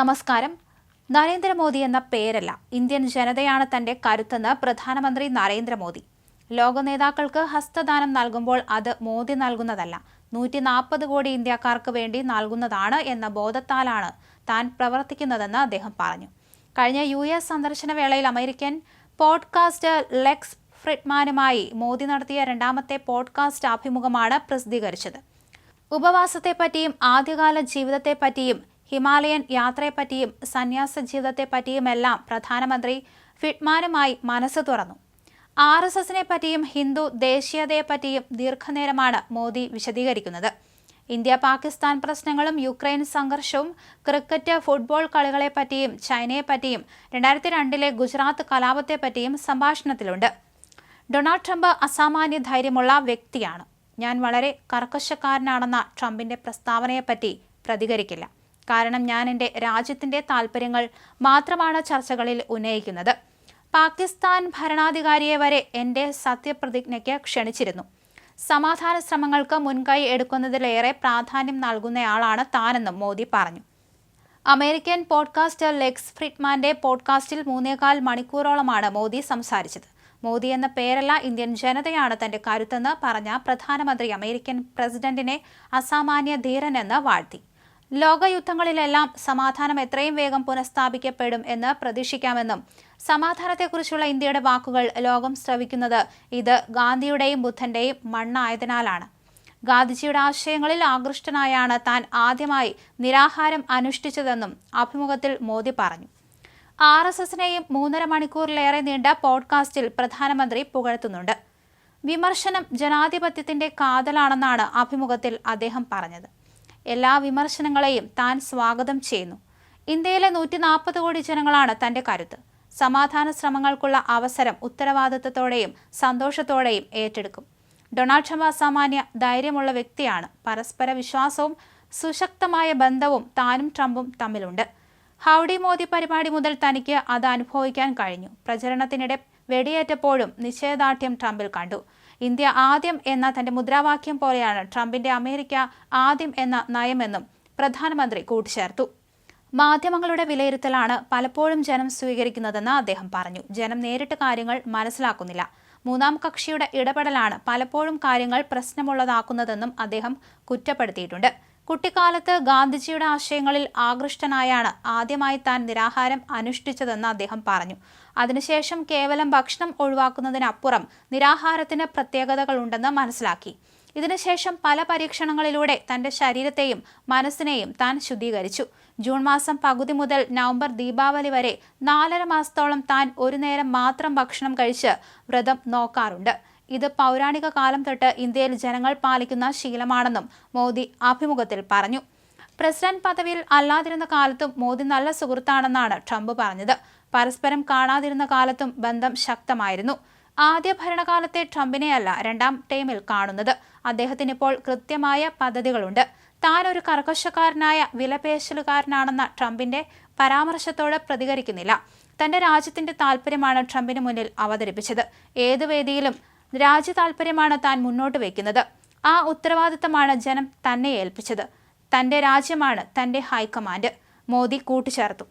നമസ്കാരം. നരേന്ദ്രമോദി എന്ന പേരല്ല ഇന്ത്യൻ ജനതയാണ് തന്റെ കരുത്തെന്ന് പ്രധാനമന്ത്രി നരേന്ദ്രമോദി. ലോക നേതാക്കൾക്ക് ഹസ്തദാനം നൽകുമ്പോൾ അത് മോദി നൽകുന്നതല്ല നൂറ്റി നാൽപ്പത് കോടി ഇന്ത്യക്കാർക്ക് വേണ്ടി നൽകുന്നതാണ് എന്ന ബോധത്താലാണ് താൻ പ്രവർത്തിക്കുന്നതെന്ന് അദ്ദേഹം പറഞ്ഞു. കഴിഞ്ഞ യു എസ് സന്ദർശന വേളയിൽ അമേരിക്കൻ പോഡ്കാസ്റ്റ് ലെക്സ് ഫ്രിഡ്മാനുമായി മോദി നടത്തിയ രണ്ടാമത്തെ പോഡ്കാസ്റ്റ് അഭിമുഖമാണ് പ്രസിദ്ധീകരിച്ചത്. ഉപവാസത്തെപ്പറ്റിയും ആദ്യകാല ജീവിതത്തെപ്പറ്റിയും ഹിമാലയൻ യാത്രയെപ്പറ്റിയും സന്യാസ ജീവിതത്തെപ്പറ്റിയുമെല്ലാം പ്രധാനമന്ത്രി ഫിഡ്മാനുമായി മനസ്സ് തുറന്നു. ആർ എസ് എസിനെ പറ്റിയും ഹിന്ദു ദേശീയതയെപ്പറ്റിയും ദീർഘനേരമാണ് മോദി വിശദീകരിക്കുന്നത്. ഇന്ത്യ പാകിസ്ഥാൻ പ്രശ്നങ്ങളും യുക്രൈൻ സംഘർഷവും ക്രിക്കറ്റ് ഫുട്ബോൾ കളികളെപ്പറ്റിയും ചൈനയെപ്പറ്റിയും രണ്ടായിരത്തി രണ്ടിലെ ഗുജറാത്ത് കലാപത്തെപ്പറ്റിയും സംഭാഷണത്തിലുണ്ട്. ഡൊണാൾഡ് ട്രംപ് അസാമാന്യ ധൈര്യമുള്ള വ്യക്തിയാണ്. ഞാൻ വളരെ കർക്കശക്കാരനാണെന്ന ട്രംപിന്റെ പ്രസ്താവനയെപ്പറ്റി പ്രതികരിക്കില്ല. കാരണം ഞാൻ എന്റെ രാജ്യത്തിന്റെ താൽപ്പര്യങ്ങൾ മാത്രമാണ് ചർച്ചകളിൽ ഉന്നയിക്കുന്നത്. പാകിസ്ഥാൻ ഭരണാധികാരിയെ വരെ എന്റെ സത്യപ്രതിജ്ഞയ്ക്ക് ക്ഷണിച്ചിരുന്നു. സമാധാന ശ്രമങ്ങൾക്ക് മുൻകൈ എടുക്കുന്നതിലേറെ പ്രാധാന്യം നൽകുന്നയാളാണ് താനെന്നും മോദി പറഞ്ഞു. അമേരിക്കൻ പോഡ്കാസ്റ്റർ ലെക്സ് ഫ്രിഡ്മാന്റെ പോഡ്കാസ്റ്റിൽ മൂന്നേകാൽ മണിക്കൂറോളമാണ് മോദി സംസാരിച്ചത്. മോദി എന്ന പേരല്ല ഇന്ത്യൻ ജനതയാണ് തന്റെ കരുത്തെന്ന് പറഞ്ഞ പ്രധാനമന്ത്രി അമേരിക്കൻ പ്രസിഡന്റിനെ അസാമാന്യ ധീരനെന്ന് വാഴ്ത്തി. ലോകയുദ്ധങ്ങളിലെല്ലാം സമാധാനം എത്രയും വേഗം പുനഃസ്ഥാപിക്കപ്പെടും എന്ന് പ്രതീക്ഷിക്കാമെന്നും സമാധാനത്തെക്കുറിച്ചുള്ള ഇന്ത്യയുടെ വാക്കുകൾ ലോകം ശ്രവിക്കുന്നത് ഇത് ഗാന്ധിയുടെയും ബുദ്ധന്റെയും മണ്ണായതിനാലാണ്. ഗാന്ധിജിയുടെ ആശയങ്ങളിൽ ആകൃഷ്ടനായാണ് താൻ ആദ്യമായി നിരാഹാരം അനുഷ്ഠിച്ചതെന്നും അഭിമുഖത്തിൽ മോദി പറഞ്ഞു. ആർ എസ് എസിനെയും മൂന്നര മണിക്കൂറിലേറെ നീണ്ട പോഡ്കാസ്റ്റിൽ പ്രധാനമന്ത്രി പുകഴ്ത്തുന്നുണ്ട്. വിമർശനം ജനാധിപത്യത്തിന്റെ കാതലാണെന്നാണ് അഭിമുഖത്തിൽ അദ്ദേഹം പറഞ്ഞത്. എല്ലാ വിമർശനങ്ങളെയും താൻ സ്വാഗതം ചെയ്യുന്നു. ഇന്ത്യയിലെ നൂറ്റി നാൽപ്പത് കോടി ജനങ്ങളാണ് തന്റെ കരുത്ത്. സമാധാന ശ്രമങ്ങൾക്കുള്ള അവസരം ഉത്തരവാദിത്തത്തോടെയും സന്തോഷത്തോടെയും ഏറ്റെടുക്കും. ഡൊണാൾഡ് ട്രംപ് അസാമാന്യ ധൈര്യമുള്ള വ്യക്തിയാണ്. പരസ്പര വിശ്വാസവും സുശക്തമായ ബന്ധവും താനും ട്രംപും തമ്മിലുണ്ട്. ഹൗഡി മോദി പരിപാടി മുതൽ തനിക്ക് അത് അനുഭവിക്കാൻ കഴിഞ്ഞു. പ്രചരണത്തിനിടെ വെടിയേറ്റപ്പോഴും നിശ്ചയദാർഢ്യം ട്രംപിൽ കണ്ടു. ഇന്ത്യ ആദ്യം എന്ന തന്റെ മുദ്രാവാക്യം പോലെയാണ് ട്രംപിന്റെ അമേരിക്ക ആദ്യം എന്ന നയമെന്നും പ്രധാനമന്ത്രി കൂട്ടിച്ചേർത്തു. മാധ്യമങ്ങളുടെ വിലയിരുത്തലാണ് പലപ്പോഴും ജനം സ്വീകരിക്കുന്നതെന്ന് അദ്ദേഹം പറഞ്ഞു. ജനം നേരിട്ട് കാര്യങ്ങൾ മനസ്സിലാക്കുന്നില്ല. മൂന്നാം കക്ഷിയുടെ ഇടപെടലാണ് പലപ്പോഴും കാര്യങ്ങൾ പ്രശ്നമുള്ളതാക്കുന്നതെന്നും അദ്ദേഹം കുറ്റപ്പെടുത്തിയിട്ടുണ്ട്. കുട്ടിക്കാലത്ത് ഗാന്ധിജിയുടെ ആശയങ്ങളിൽ ആകൃഷ്ടനായാണ് ആദ്യമായി താൻ നിരാഹാരം അനുഷ്ഠിച്ചതെന്ന് അദ്ദേഹം പറഞ്ഞു. അതിനുശേഷം കേവലം ഭക്ഷണം ഒഴിവാക്കുന്നതിനപ്പുറം നിരാഹാരത്തിന് പ്രത്യേകതകളുണ്ടെന്ന് മനസ്സിലാക്കി. ഇതിനുശേഷം പല പരീക്ഷണങ്ങളിലൂടെ തന്റെ ശരീരത്തെയും മനസ്സിനെയും താൻ ശുദ്ധീകരിച്ചു. ജൂൺ മാസം പകുതി മുതൽ നവംബർ ദീപാവലി വരെ നാലര മാസത്തോളം താൻ ഒരു നേരം മാത്രം ഭക്ഷണം കഴിച്ച് വ്രതം നോക്കാറുണ്ട്. ഇത് പൗരാണിക കാലം തൊട്ട് ഇന്ത്യയിൽ ജനങ്ങൾ പാലിക്കുന്ന ശീലമാണെന്നും മോദി അഭിമുഖത്തിൽ പറഞ്ഞു. പ്രസിഡന്റ് പദവിയിൽ അല്ലാതിരുന്ന കാലത്തും മോദി നല്ല സുഹൃത്താണെന്നാണ് ട്രംപ് പറഞ്ഞത്. പരസ്പരം കാണാതിരുന്ന കാലത്തും ബന്ധം ശക്തമായിരുന്നു. ആദ്യ ഭരണകാലത്തെ ട്രംപിനെയല്ല രണ്ടാം ടൈമിൽ കാണുന്നത്. അദ്ദേഹത്തിന് ഇപ്പോൾ കൃത്യമായ പദ്ധതികളുണ്ട്. താൻ ഒരു കർക്കശക്കാരനായ വിലപേശലുകാരനാണെന്ന ട്രംപിന്റെ പരാമർശത്തോട് പ്രതികരിക്കുന്നില്ല. തന്റെ രാജ്യത്തിന്റെ താല്പര്യമാണ് ട്രംപിന് മുന്നിൽ അവതരിപ്പിച്ചത്. ഏതു വേദിയിലും രാജ്യ താല്പര്യമാണ് താൻ മുന്നോട്ട് വയ്ക്കുന്നത് ആ ഉത്തരവാദിത്തമാണ് ജനം തന്നെ ഏൽപ്പിച്ചത്. തന്റെ രാജ്യമാണ് തന്റെ ഹൈക്കമാൻഡ്. മോദി കൂട്ടിച്ചേർത്തു